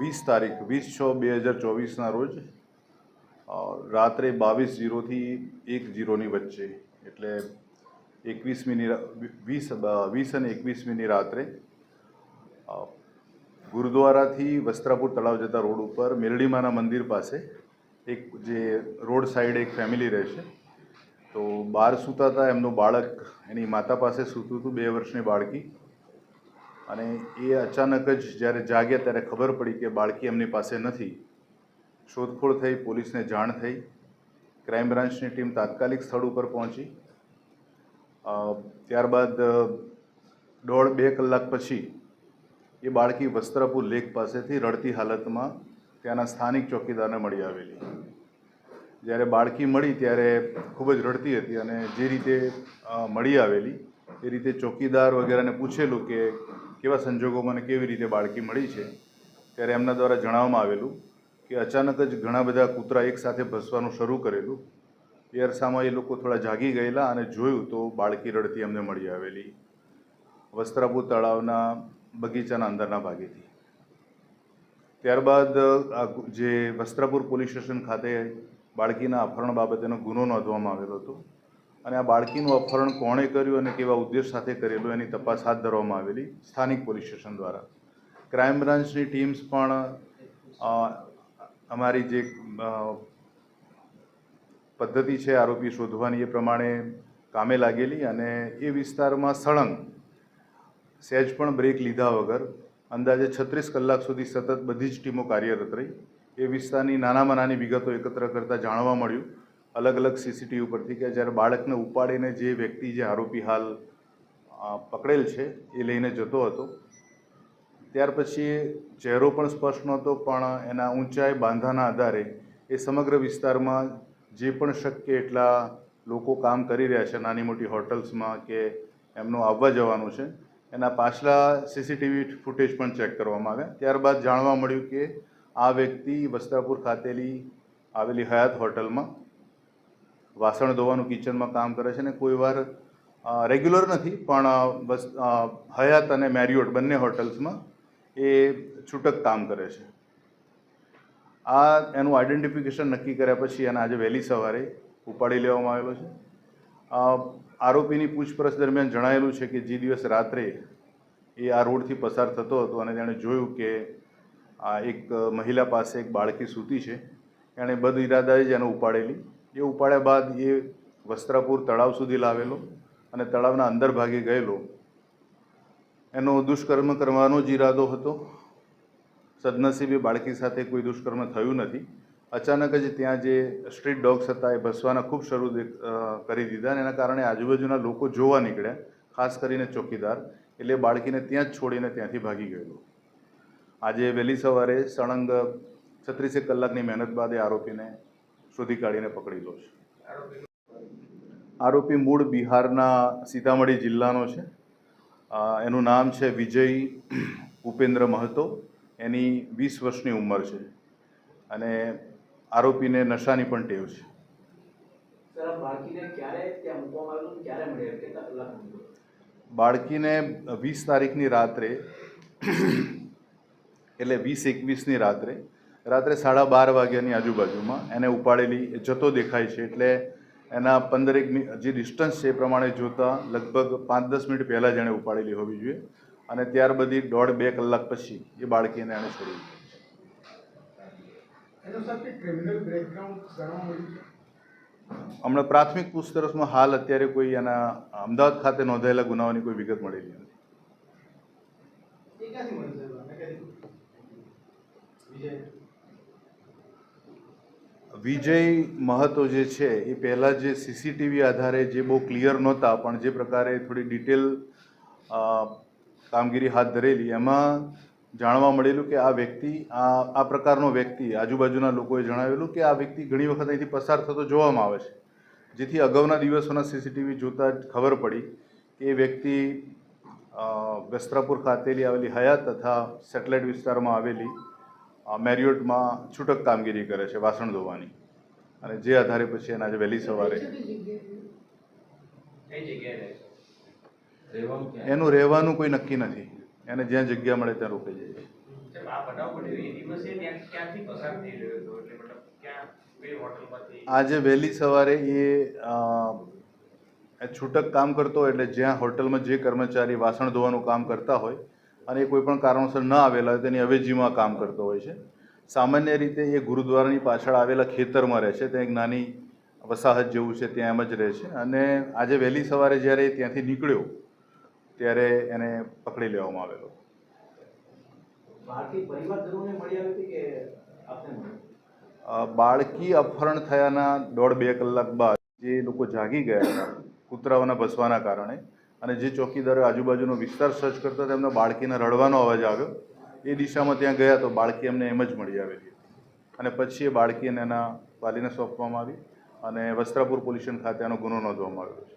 વીસ તારીખ, વીસ છ બે હજાર ચોવીસના રોજ રાત્રે બાવીસ જીરોથી એક જીરોની વચ્ચે, એટલે એકવીસમીની વીસ વીસ અને એકવીસમીની રાત્રે ગુરુદ્વારાથી વસ્ત્રાપુર તળાવ જતા રોડ ઉપર મેરડીમાના મંદિર પાસે એક જે રોડ સાઈડ એક ફેમિલી રહે છે તો બહાર સૂતા હતા, એમનું બાળક, એની માતા પાસે સૂતું હતું બે વર્ષની બાળકી. અને એ અચાનક જ જ્યારે જાગ્યા ત્યારે ખબર પડી કે બાળકી એમની પાસે નથી. શોધખોળ થઈ, પોલીસને જાણ થઈ. ક્રાઇમ બ્રાન્ચની ટીમ તાત્કાલિક સ્થળ ઉપર પહોંચી. ત્યારબાદ દોઢ બે કલાક પછી એ બાળકી વસ્ત્રાપુર લેક પાસેથી રડતી હાલતમાં ત્યાંના સ્થાનિક ચોકીદારને મળી આવેલી. જ્યારે બાળકી મળી ત્યારે ખૂબ જ રડતી હતી અને જે રીતે મળી આવેલી, એ રીતે ચોકીદાર વગેરેને પૂછેલું કે કેવા સંજોગોમાં અને કેવી રીતે બાળકી મળી છે, ત્યારે એમના દ્વારા જણાવવામાં આવેલું કે અચાનક જ ઘણા બધા કૂતરા એકસાથે ભસવાનું શરૂ કરેલું. એ અરસામાં એ લોકો થોડા જાગી ગયેલા અને જોયું તો બાળકી રડતી અમને મળી આવેલી. વસ્ત્રાપુર તળાવના બગીચાના અંદરના ભાગેથી. ત્યારબાદ, આ જે વસ્ત્રાપુર પોલીસ સ્ટેશન ખાતે બાળકીના અપહરણ બાબતેનો ગુનો નોંધવામાં આવેલો હતો. અને આ બાળકીનું અપહરણ કોણે કર્યું અને કેવા ઉદ્દેશ સાથે કરેલું એની તપાસ હાથ ધરવામાં આવેલી સ્થાનિક પોલીસ સ્ટેશન દ્વારા. ક્રાઇમ બ્રાન્ચની ટીમ્સ પણ અમારી જે પદ્ધતિ છે આરોપી શોધવાની એ પ્રમાણે કામે લાગેલી અને એ વિસ્તારમાં સળંગ સહેજ પણ બ્રેક લીધા વગર અંદાજે છત્રીસ કલાક સુધી સતત બધી જ ટીમો કાર્યરત રહી. એ વિસ્તારની નાનામાં નાની વિગતો એકત્ર કરતાં જાણવા મળ્યું. અલગ અલગ સીસીટીવી પરથી કે જ્યારે બાળકને ઉપાડીને જે વ્યક્તિ જે આરોપી હાલ પકડેલ છે, એ લઈને જતો હતો. ત્યાર પછી ચહેરો પણ સ્પષ્ટ નહોતો, પણ એના ઊંચાઈ બાંધાના આધારે એ સમગ્ર વિસ્તારમાં જે પણ શક્ય એટલા લોકો કામ કરી રહ્યા છે, નાની મોટી હોટલ્સમાં કે એમનું આવવા જવાનું છે, એના પાછલા સીસીટીવી ફૂટેજ પણ ચેક કરવામાં આવ્યા. ત્યારબાદ જાણવા મળ્યું કે આ વ્યક્તિ વસ્ત્રાપુર ખાતેલી આવેલી હયાત હોટલમાં વાસણ ધોવાનું કિચનમાં કામ કરે છે ને કોઈ વાર રેગ્યુલર નથી, પણ બસ હયાત અને મેરિયોટ બંને હોટલ્સમાં એ છૂટક કામ કરે છે. આ એનું આઈડેન્ટિફિકેશન નક્કી કર્યા પછી એને આજે વહેલી સવારે ઉપાડી લેવામાં આવેલો છે. આરોપીની પૂછપરછ દરમિયાન જણાયેલું છે કે જે દિવસ રાત્રે એ આ રોડથી પસાર થતો હતો અને તેણે જોયું કે આ એક મહિલા પાસે એક બાળકી સૂતી છે. એણે બદ ઇરાદાએ જ એને ઉપાડેલી. એ ઉપાડ્યા બાદ એ વસ્ત્રાપુર તળાવ સુધી લાવેલો અને તળાવના અંદર ભાગે ગયેલો. એનો દુષ્કર્મ કરવાનો જ ઈરાદો હતો. સદનસીબે બાળકી સાથે કોઈ દુષ્કર્મ થયું નથી. અચાનક જ ત્યાં જે સ્ટ્રીટ ડોગ્સ હતા એ ભસવાના ખૂબ શરૂ કરી દીધા અને એના કારણે આજુબાજુના લોકો જોવા નીકળ્યા, ખાસ કરીને ચોકીદાર. એટલે બાળકીને ત્યાં જ છોડીને ત્યાંથી ભાગી ગયેલો. આજે વહેલી સવારે સળંગ છત્રીસેક કલાકની મહેનત બાદ એ આરોપીને શોધી કાઢીને પકડી લો છે. આરોપી મૂળ બિહારના સીતામઢી જિલ્લાનો છે. એનું નામ છે વિજય ઉપેન્દ્ર મહતો. એની વીસ વર્ષની ઉંમર છે. અને આરોપીને નશાની પણ ટેવ છે? બાળકીને વીસ તારીખની રાત્રે એટલે વીસ એકવીસની રાત્રે રાત્રે સાડા બાર વાગ્યાની આજુબાજુમાં એને ઉપાડેલી એ જતો દેખાય છે. એટલે એના પંદરેક જે ડિસ્ટન્સ છે એ પ્રમાણે જોતાં લગભગ પાંચ દસ મિનિટ પહેલાં જ એણે ઉપાડેલી હોવી જોઈએ. અને ત્યાર બધી દોઢ બે કલાક પછી એ બાળકીને એણે છોડી હમણાં પ્રાથમિક પૂછતરછમાં હાલ અત્યારે કોઈ એના અમદાવાદ ખાતે નોંધાયેલા ગુનાઓની કોઈ વિગત મળેલી નથી એ ક્યાંથી મળ્યું સાહેબ આને ક્યાંથી વિજય મહતો જે છે, એ પહેલાં જે સીસીટીવી આધારે જે બહુ ક્લિયર નહોતા, પણ જે પ્રકારે થોડી ડિટેલ કામગીરી હાથ ધરેલી, એમાં જાણવા મળેલું કે આ વ્યક્તિ, આ આ પ્રકારનો વ્યક્તિ, આજુબાજુના લોકોએ જણાવેલું કે આ વ્યક્તિ ઘણી વખત અહીંથી પસાર થતો જોવામાં આવે છે. જેથી અગાઉના દિવસોના સીસીટીવી જોતાં જ ખબર પડી કે એ વ્યક્તિ વસ્ત્રાપુર ખાતેલી આવેલી હયાત તથા સેટેલાઇટ વિસ્તારમાં આવેલી મેરિયોટમાં છૂટક કામગીરી કરે છે વાસણ ધોવાની. અને જે આધારે પછી એના આજે વહેલી સવારે એનું રહેવાનું કોઈ નક્કી નથી. એને જ્યાં જગ્યા મળે ત્યાં રોકાઈ જાય છે. આજે વહેલી સવારે એ એ છૂટક કામ કરતો હોય એટલે જ્યાં હોટલમાં જે કર્મચારી વાસણ ધોવાનું કામ કરતા હોય અને કોઈ પણ કારણોસર ન આવેલા હોય તેની અવેજીમાં કામ કરતો હોય છે. સામાન્ય રીતે એ ગુરુદ્વારાની પાછળ આવેલા ખેતરમાં રહે છે. ત્યાં એક નાની વસાહત જેવું છે ત્યાં એમ જ રહે છે. અને આજે વહેલી સવારે જ્યારે ત્યાંથી નીકળ્યો ત્યારે એને પકડી લેવામાં આવેલો. બાળકી અપહરણ થયાના દોઢ બે કલાક બાદ જે લોકો જાગી ગયા હતા કૂતરાઓના ભસવાના કારણે અને જે ચોકીદારો આજુબાજુનો વિસ્તાર સર્ચ કરતા હતા, એમને બાળકીને રડવાનો અવાજ આવ્યો. એ દિશામાં ત્યાં ગયા તો બાળકી એમને એમ જ મળી આવેલી અને પછી એ બાળકીને એના વાલીને સોંપવામાં આવી અને વસ્ત્રાપુર પોલીસ સ્ટેશન ખાતે આનો ગુનો નોંધવામાં આવ્યો છે.